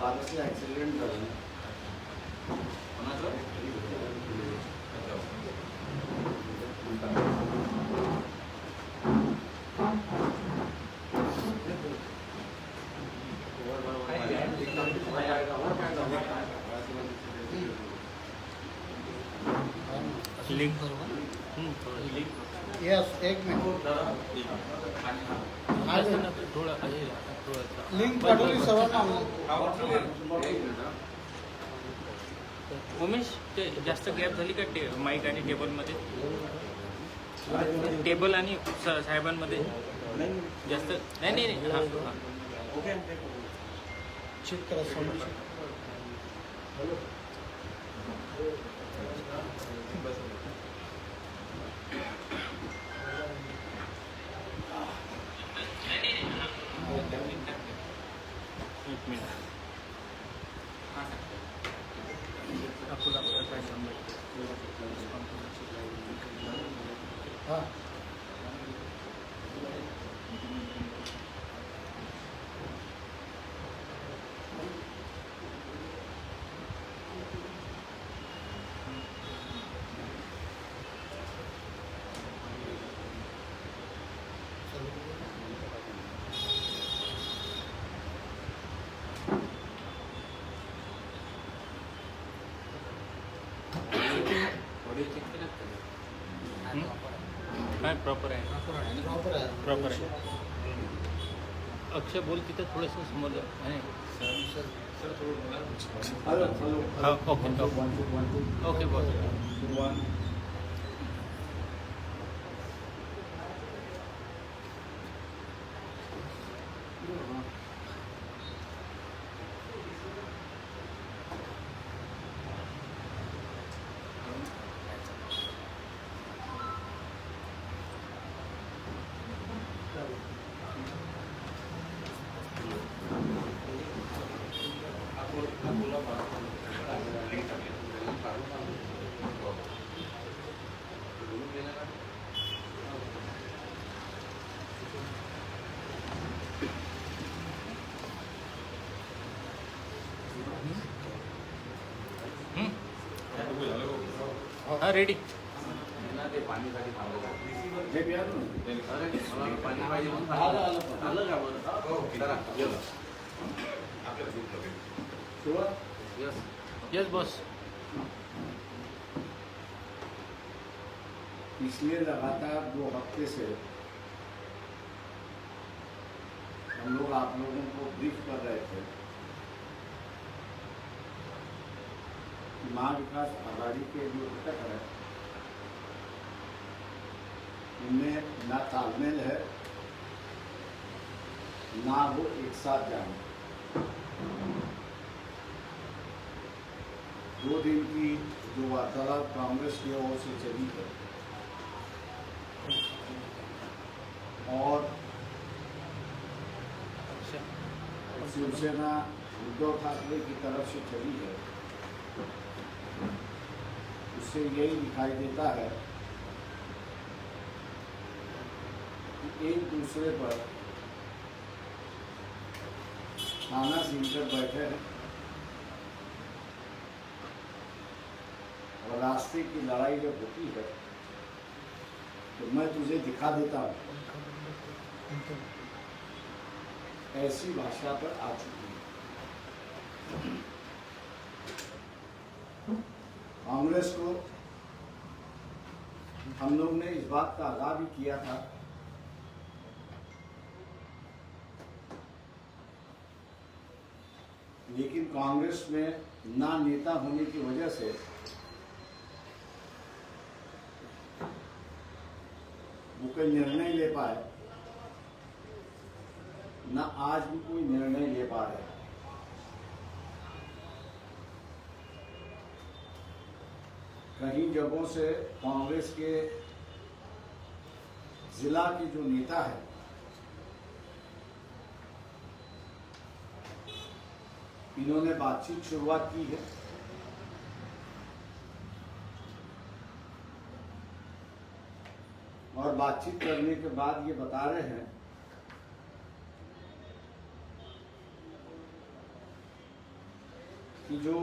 बाबाचं accident झालं एक minute आज थोडं थोडं लिंक पाठवली सर्वांना उमेश ते जास्त गॅप झाली का टे माईक आणि टेबलमध्ये टेबल आणि साहेबांमध्ये? जास्त नाही नाही नाही. चेक करा काय प्रॉपर है। प्रॉपर आहे अक्षय बोल तिथं थोड़े समोर जा. नाही हॅलो हॅलो हा, ओके ओके. ओके हा रेडी यस बॉस पिछले लगातार दो हफ़्ते से हम लोग आप लोगों को ब्रीफ कर रहे थे। कि विकास आघाड़ी के जो घटक है उनमें ना तालमेल है ना वो एक साथ जाए। दो दिन की जो वार्तालाप कांग्रेस की ओर से चली है और शिवसेना उद्धव ठाकरे की तरफ़ से चली है उससे यही दिखाई देता है कि एक दूसरे पर खाना सीनकर बैठे हैं और रास्ते की लड़ाई जब होती है तो मैं तुझे दिखा देता हूँ। ऐसी भाषा पर आ चुकी है। कांग्रेस को हम लोग ने इस बात का आगाह भी किया था। लेकिन कांग्रेस में ना नेता होने की वजह से वो कोई निर्णय ले पाए, न आज भी कोई निर्णय ले पा रहे। कई जगहों से कांग्रेस के जिला के जो नेता है, इन्होंने बातचीत शुरुआत की है। और बातचीत करने के बाद ये बता रहे हैं कि जो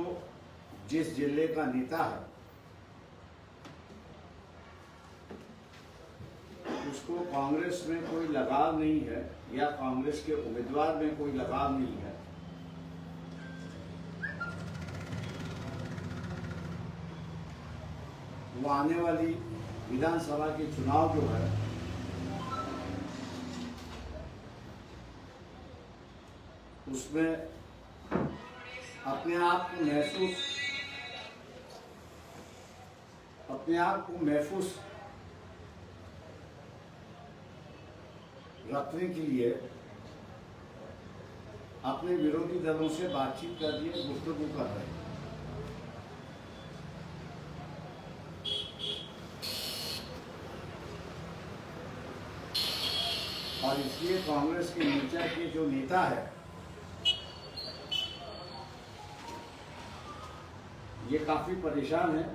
जिस ज़िले का नेता है उसको कांग्रेस में कोई लगाव नहीं है या कांग्रेस के उम्मीदवार में कोई लगाव नहीं है। वो आने वाली विधानसभा के चुनाव जो है, उसमें अपने आप को महसूस, अपने आप को महफूज रखने के लिए अपने विरोधी दलों से बातचीत कर लिए गुफ्तगू कर रहे हैं। और इसलिए कांग्रेस के नीचे के जो नेता है, ये काफ़ी परेशान है।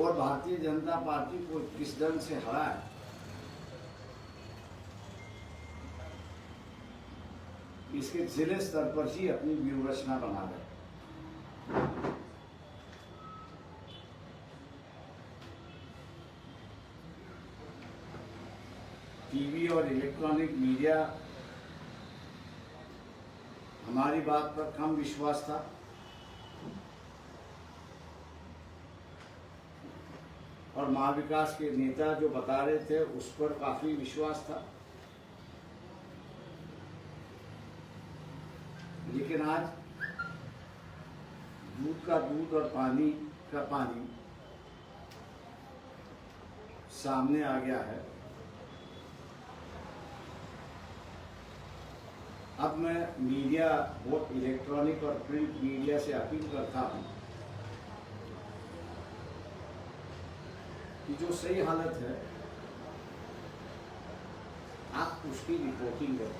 और भारतीय जनता पार्टी को किस ढंग से हरा है? इसके ज़िले स्तर पर ही अपनी व्यूह रचना बना रहे टीवी और इलेक्ट्रॉनिक मीडिया, हमारी बात पर कम विश्वास था। और महाविकास के नेता जो बता रहे थे, उस पर काफ़ी विश्वास था। लेकिन आज दूध का दूध और पानी का पानी सामने आ गया है। अब मैं मीडिया बोथ इलेक्ट्रॉनिक और प्रिंट मीडिया से अपील करता हूँ कि जो सही हालत है, आप उसकी रिपोर्टिंग करें।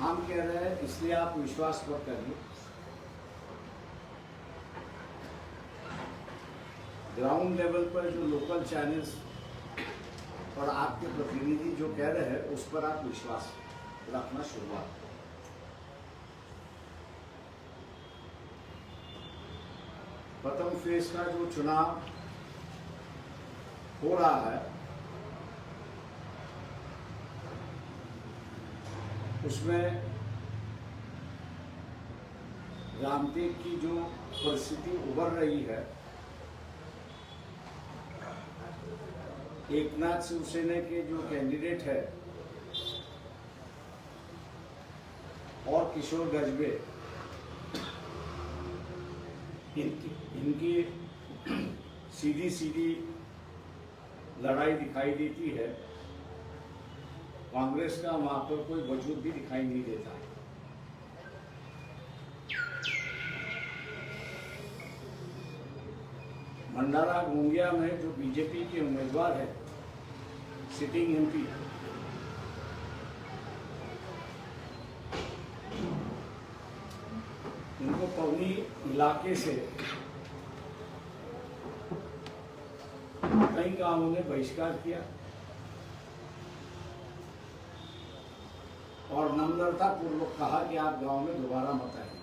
हम कह रहे हैं, इसलिए आप विश्वास मत करिए। ग्राउंड लेवल पर जो लोकल चैनल्स और आपके प्रतिनिधि जो कह रहे हैं, उस पर आप विश्वास रखना शुरुआत करें का जो चुनाव हो रहा है, उसमें रामदेव की जो परिस्थिति उभर रही है एक नाथ शिवसेना के जो कैंडिडेट है और किशोर गजबे, इनकी इनकी सीधी सीधी लड़ाई दिखाई देती है। कांग्रेस का वहाँ पर कोई वजूद भी दिखाई नहीं देता। है भंडारा गोंगिया में जो बीजेपी के उम्मीदवार है, सिटिंग एमपी, उनको पवनी इलाके से कई गाँवों ने बहिष्कार किया। और नम्रता पूर्वक कहा कि आप गाँव में दोबारा मत आइए।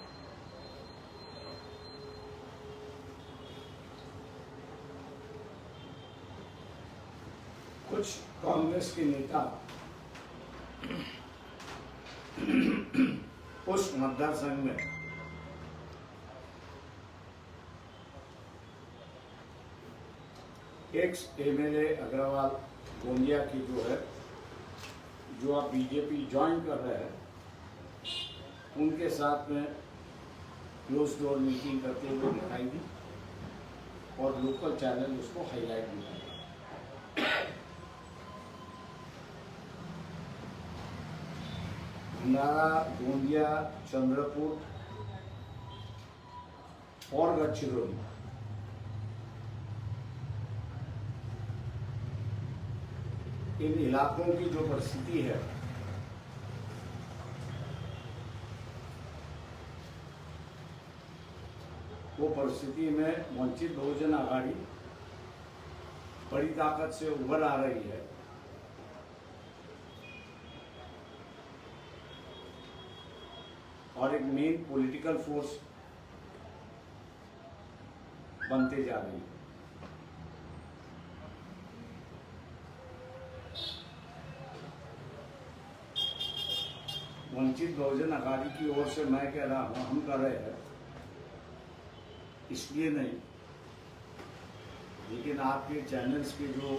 कुछ कांग्रेस के नेता उस मतदार संघ में एक्स एमएलए अग्रवाल गोंदिया की जो है, जो आप बीजेपी ज्वाइन कर रहे हैं, उनके साथ में क्लोज डोर मीटिंग करते हुए दिखाई दी और लोकल चैनल उसको हाईलाइट भी किया भंडारा गोंदिया चंद्रपुर और गढ़चिरौली इन इलाकों की जो परिस्थिति है, वो परिस्थिति में वंचित बहुजन आघाड़ी बड़ी ताकत से उभर आ रही है। और एक मेन पॉलिटिकल फोर्स बनते जा रही है। वंचित बहुजन आघाड़ी की ओर से मैं कह रहा हूँ, हम कर रहे हैं। इसलिए नहीं, लेकिन आपके चैनल्स के जो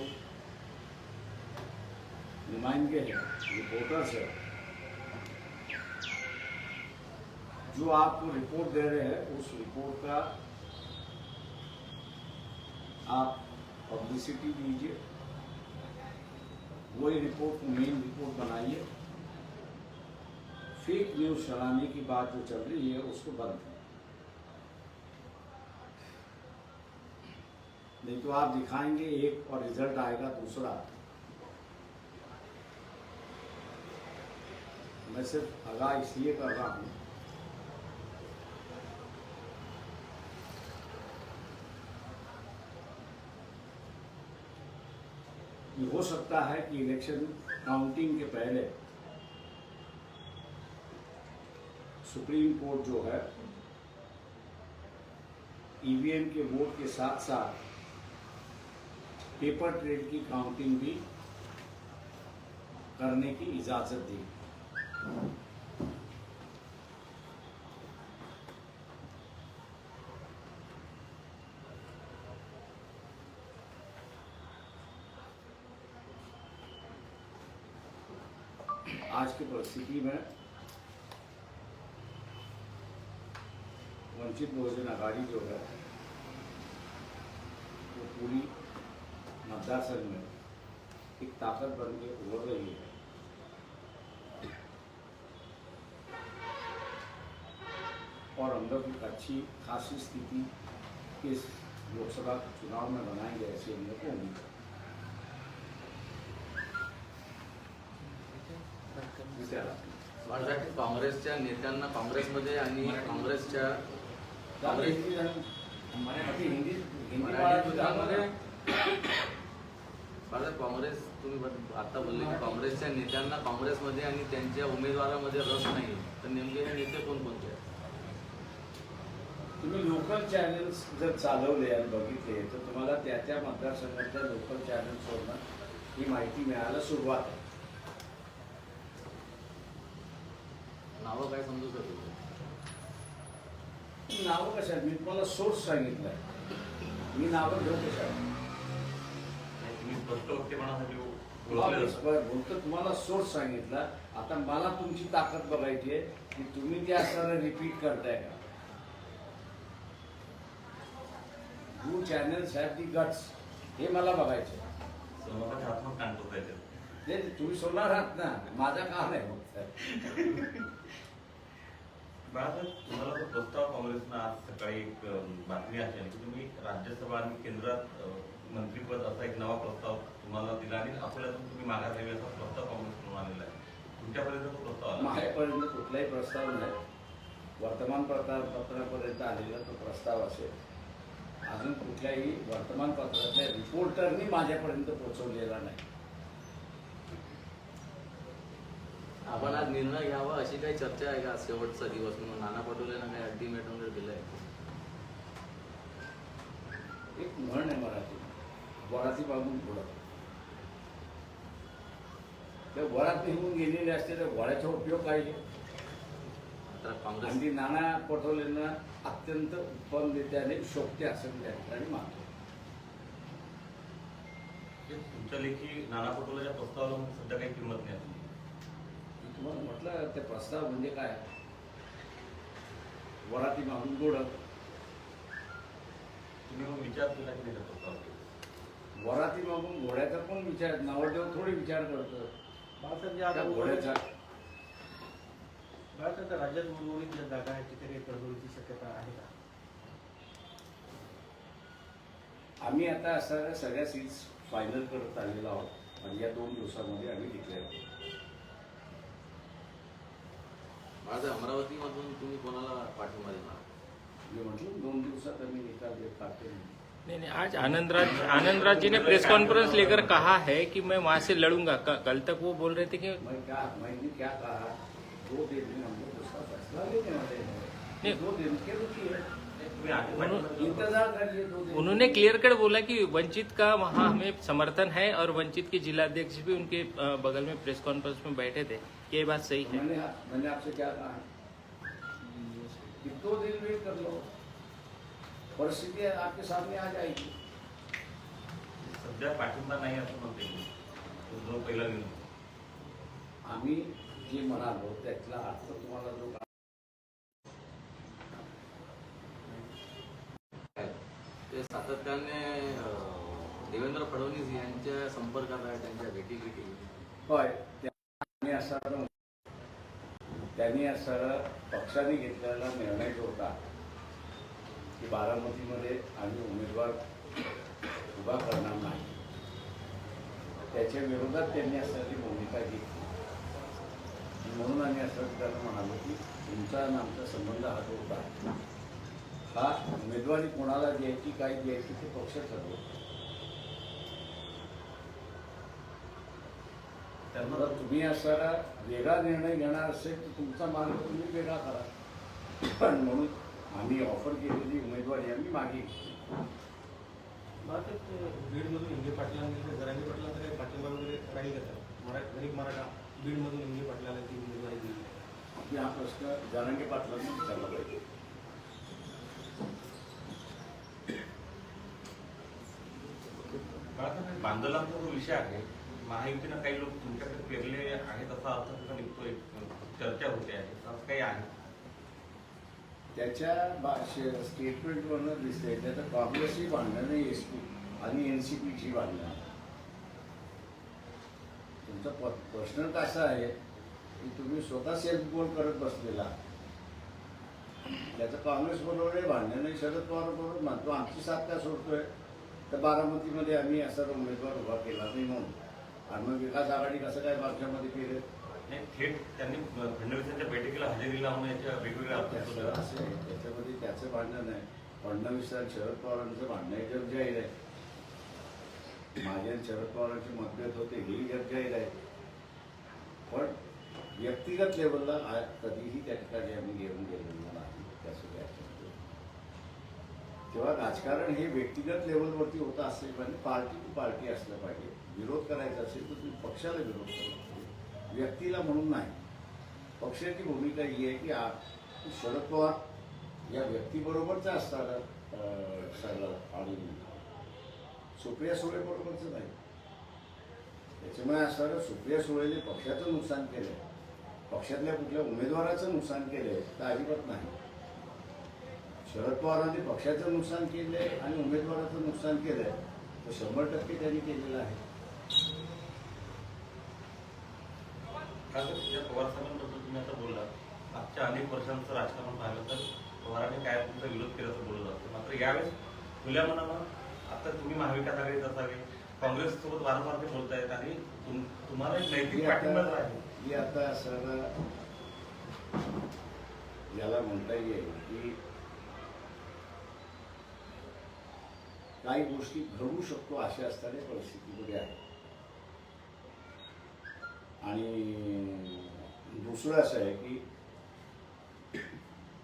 नुमाइंदे हैं रिपोर्टर्स हैं, जो आपको रिपोर्ट दे रहे हैं, उस रिपोर्ट का आप पब्लिसिटी दीजिए। वही रिपोर्ट को मेन रिपोर्ट बनाइए। फेक न्यूज़ चलाने की बात जो चल रही है, उसको बंद करें। नहीं तो आप दिखाएँगे, एक और रिज़ल्ट आएगा दूसरा। मैं सिर्फ़ आगाह इसलिए कर रहा हूँ। हो सकता है कि इलेक्शन काउंटिंग के पहले सुप्रीम कोर्ट जो है ईवीएम के वोट के साथ साथ पेपर ट्रेड की काउंटिंग भी करने की इजाज़त दी। आज की परिस्थिति में वंचित बहुजन आघाड़ी जो है, वो पूरी मतदार संघ में एक ताकत बन के उभर रही है। और हम लोग एक अच्छी, खासी स्थिति इस लोकसभा चुनाव में बनाएँगे, ऐसी हम लोग को उम्मीद काँग्रेसच्या नेत्यांना काँग्रेसमध्ये आणि काँग्रेसच्या माझा काँग्रेस तुम्ही आता बोलले की काँग्रेसच्या नेत्यांना काँग्रेसमध्ये आणि त्यांच्या उमेदवारामध्ये रस नाही तर नेमके हे नेते कोणकोणते आहेत? तुम्ही लोकल चॅनल्स जर चालवले आणि बघितले तर तुम्हाला त्या त्या मतदारसंघातल्या लोकल चॅनल्सवरनं ही माहिती मिळायला सुरुवात आहे. नावं काय समजू शकतो नावं कशा? मी तुम्हाला सोर्स सांगितलंय. मी नावं घेऊ कशा बोलतो तुम्हाला सोर्स सांगितला. आता मला तुमची ताकद बघायची आहे की तुम्ही ते असताना रिपीट करताय का? You channels have the guts हे मला बघायचं आहे. तुम्ही सोडणार आहात ना. माझा का नाही फक्त बाळासाहेब तुम्हाला तो प्रस्ताव काँग्रेसनं आज सकाळी एक बातमी असेल की तुम्ही राज्यसभा आणि केंद्रात मंत्रीपद असा एक नवा प्रस्ताव तुम्हाला दिला आणि अकोल्यातून तुम्ही माघार घ्यावी असा प्रस्ताव काँग्रेसकडून आलेला आहे. तुमच्यापर्यंत तो प्रस्ताव आला? माझ्यापर्यंत कुठलाही प्रस्ताव नाही. वर्तमानपत्रापर्यंत आलेला तो प्रस्ताव असेल. अजून कुठल्याही वर्तमानपत्रातल्या रिपोर्टरनी माझ्यापर्यंत पोहोचवलेला नाही. आपण आज निर्णय घ्यावा अशी काही चर्चा आहे का? शेवटचा दिवस म्हणून नाना पटोलेनं काही अल्टिमेट वगैरे दिलंय? एक म्हण आहे मराठी. वराती बांधून पुढं त्या वरात निघून गेलेले असते त्या वळ्याचा उपयोग काय? आता काँग्रेस आणि नाना पटोलेंना अत्यंत उत्तमरित्याने शोभते असं मी त्या ठिकाणी मानतो. तुमच्या लेखी नाना पटोलेच्या प्रस्तावाला सध्या काही किंमत नाही. अजून. मी तुम्हाला म्हटलं ते प्रस्ताव म्हणजे काय? वराती मागून गोड. तुम्ही मग विचार केला की नाही त्या प्रस्तावाचा वराती मागून घोड्याचा पण विचार नवरदेव थोडी विचार करतो. बाळासाहेब जे त्या आता घोड्याचा. बाळासाहेब राज्यात उर्वरित ज्या जागा आहेत तिथे काही तडजोडीची शक्यता आहे का? आम्ही आता असणाऱ्या सगळ्या सीट्स फायनल करत आलेलो आहोत. आणि या दोन दिवसामध्ये आम्ही डिक्लेअर करू अमरावतीमधून तुम्ही कोणाला पाठिंबा देणार? मी म्हटलं दोन दिवसात आम्ही निकाल देत काढते नहीं नहीं आज आनंदराज आनंदराज जी ने प्रेस कॉन्फ्रेंस लेकर कहा है कि मैं वहाँ से लड़ूँगा? कल तक वो बोल रहे थे कि मैं क्या मैंने क्या कहा? दो दिन में हम लोग उसका फैसला लेने वाले हैं। नहीं। दो दिन के रुकी तुम्ही उन्होंने क्लियर कट बोला कि वंचित का वहाँ हमें समर्थन है और वंचित के जिलाध्यक्ष भी उनके बगल में प्रेस कॉन्फ्रेंस में बैठे थे। ये बात सही है। मैंने मैंने आपसे क्या कहा? दो दिन वेट कर लो। परिस्थिती आपके सामने आ जाएगी। सध्या पाठिंबा नाही असं म्हणते मी. तो जो पहिला निर्णय आम्ही जे म्हणालो त्यातला अर्थ तुम्हाला जो सातत्याने देवेंद्र फडणवीस यांच्या संपर्कात आहे त्यांच्या भेटी भेटी होय. त्यांनी असं त्यांनी असं पक्षाने घेतलेला निर्णय जो होता की बारामतीमध्ये आम्ही उमेदवार उभा करणार नाही. त्याच्या विरोधात त्यांनी असणारी भूमिका घेतली म्हणून आम्ही असं त्यांना म्हणालो की तुमचा आणि आमचा संबंध हा जो होता हा उमेदवारी कोणाला द्यायची काय द्यायची ते पक्ष ठरवतो. जर तुम्ही असा वेगळा निर्णय घेणार असेल तर तुमचा मार्ग तुम्ही वेगळा करा. पण म्हणून आम्ही ऑफर केलेली उमेदवारी आम्ही मागे बीडमधून हिंगे पाटलांनी जरांगे पाटलांचा काही पाठिंबा वगैरे राहील का मरा गरीब मराठा बीडमधून हिंगे पाटलाला ती उमेदवारी दिली. हा प्रश्न जरांगे पाटलांनी विचारला पाहिजे. बांधलांचा जो विषय आहे. महायुतीनं काही लोक तुमच्याकडे पेरले आहेत असा अर्थ त्याचा निघतोय. चर्चा होते आहे. असं काही आहे? त्याच्या स्टेटमेंटवरनं दिसतंय. त्याचं काँग्रेसची भांडणं नाही एस पी आणि एन सी पीची भांडणं तुमचा पर्सनल कसा आहे? की तुम्ही स्वतः सेल्फ गोल करत बसलेला. त्याचं काँग्रेस बरोबर भांडण नाही शरद पवार बरोबर म्हणतो. आमची साथ का सोडतोय. तर बारामतीमध्ये आम्ही असा उमेदवार उभा केला नाही म्हणून. आणि मग विकास आघाडी कसं काय मागच्यामध्ये केलं? नाही, थेट त्यांनी फडणवीसांच्या बैठकीला हजेरी लावून याच्या वेगवेगळ्या. असं आहे. त्याच्यामध्ये त्याचं भांडण आहे फडणवीस आणि शरद पवारांचं भांडण आहे जग जाहीर आहे. माझे आणि शरद पवारांचे मतभेद होते हेही जग जाहीर आहे. पण व्यक्तिगत लेवलला कधीही त्या ठिकाणी आम्ही घेऊन गेलेलो नाही. त्या सगळ्याच्यामध्ये तेव्हा राजकारण हे व्यक्तिगत लेवलवरती होतं असेल पाहिजे पार्टी टू पार्टी असलं पाहिजे. विरोध करायचा असेल तर तुम्ही पक्षाला विरोध करा व्यक्तीला म्हणून नाही. पक्षाची भूमिका ही आहे की आ- शरद पवार या व्यक्तीबरोबरचा असताना अं, सगळं आणि सुप्रिया सुळे बरोबरच नाही. त्याच्यामुळे असताना सुप्रिया सुळेने पक्षाचं नुकसान केलंय. पक्षातल्या कुठल्या उमेदवाराचं नुकसान केलं तर अजिबात नाही. शरद पवारांनी पक्षाचं नुकसान केलंय आणि उमेदवाराचं नुकसान केलंय तर शंभर टक्के त्यांनी केलेलं आहे. पवार साहेबांबद्दल तुम्ही आता बोलला मागच्या अनेक वर्षांचं राजकारण पाहिलं तर पवारांनी काय तुमचा विरोध केल्याचं बोललं जातं. मात्र यावेळेस खुल्या मनानं आता तुम्ही महाविकास आघाडीत असावे काँग्रेस सोबत वारंवार ते बोलतायत आणि तुम- तुम्हाला एक नैतिक पाठिंबा आहे मी आता सगळं याला म्हणता येईल की काही गोष्टी घडू शकतो अशा असताना परिस्थितीमध्ये आहे. आणि दुसरं असं आहे की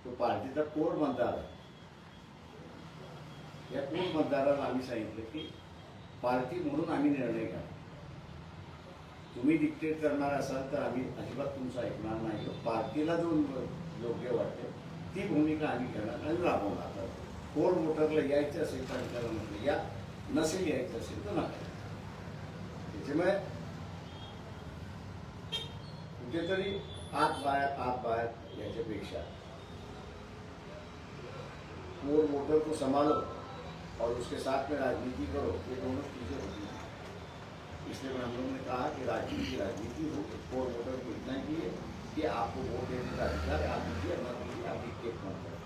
तो पार्टीचा कोर मतदार या कोर मतदाराला आम्ही सांगितलं की पार्टी म्हणून आम्ही निर्णय घ्या तुम्ही डिक्टेट करणार असाल तर आम्ही अजिबात तुमचं ऐकणार नाही. पार्टीला जो योग्य वाटते ती भूमिका आम्ही घेणार आणि राबवणार. तर फोर मोटरला यायचं या नसेल यायचं असेल आत बाहेर आत बाहेर याच्यापेक्षा फोर मोटर को संभालो और उसके साथ में राजनीति करो ये दोनों चीज़ें होती हैं इसलिए हम लोगों ने कहा कि राजनीति राजनीति हो फोर वोटर को इतना ही है कि आपको वोट देने का अधिकार आप दीजिए मत दीजिए आप डिक्टेट मत करो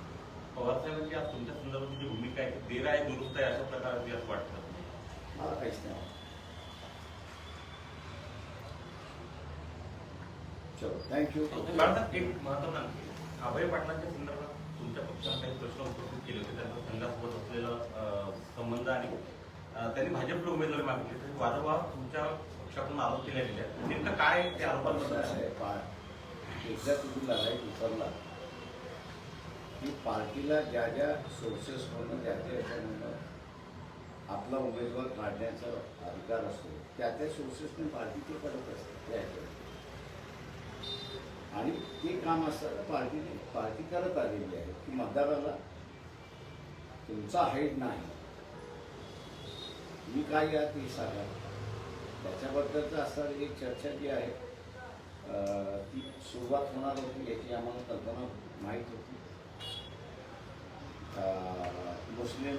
पवार साहेबांची आज तुमच्या संदर्भात जी भूमिका आहे ती देर आहे दुरुस्त आहे अशा प्रकारची असं वाटतं? मला काहीच नाही. चलो थँक्यू बाळासाहेब एक महत्वाचं आणखी अभय पाटलांच्या संदर्भात तुमचं तुमच्या पक्षाने काही प्रश्न उपस्थित केले होते त्यांचा संघासोबत असलेला संबंध आणि त्यांनी भाजपला उमेदवारी मागितली तर वारंवार तुमच्या पक्षाकडून आरोप केले गेले आहेत. नेमकं काय कसं आरोपांबद्दल? एकदा तुम्ही लढाई उतरला की पार्टीला ज्या ज्या सोर्सेस म्हणून ज्या त्या याच्यामधनं आपला उमेदवार काढण्याचा अधिकार असतो त्या त्या सोर्सेसने पार्टी ते करत असते त्या आणि ते काम असताना पार्टीने पार्टी करत आलेली आहे की मतदाराला तुमचा हाईट नाही. मी काय या ते सांगा. त्याच्याबद्दलचं असणारी एक चर्चा जी आहे ती सुरुवात होणार होती याची आम्हाला कल्पना माहीत होती. मुस्लिम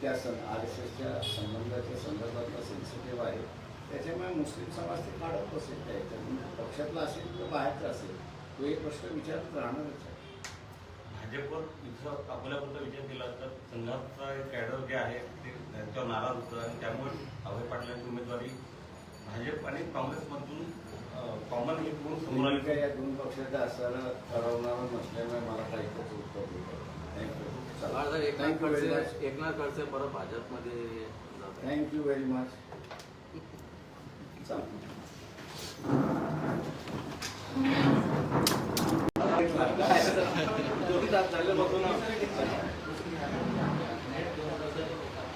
त्या सं आर एस एसच्या संबंधाच्या संदर्भातला सेन्सिटिव्ह आहे. त्याच्यामुळे मुस्लिम समाज ते काढत असेल त्या याच्यात. पक्षातला असेल किंवा बाहेरचा असेल तो एक प्रश्न विचारत राहणारच आहे. भाजपवर इथं अकोल्यापुरता विचार केला तर संघाचा एक कॅडर जे आहे ते त्यांच्यावर नाराज होतं आणि त्यामुळे अभय पाटलांची उमेदवारी भाजप आणि काँग्रेसमधून कॉमन ही म्हणून समोर या दोन पक्षाच्या असताना ठरवणारं नसल्यामुळे मला काही उत्तर थँक्यू माझा Eknath Thank you very Khadse Eknath Khadse परत भाजपमध्ये जात आहे. थँक्यू व्हेरी मच दोन्ही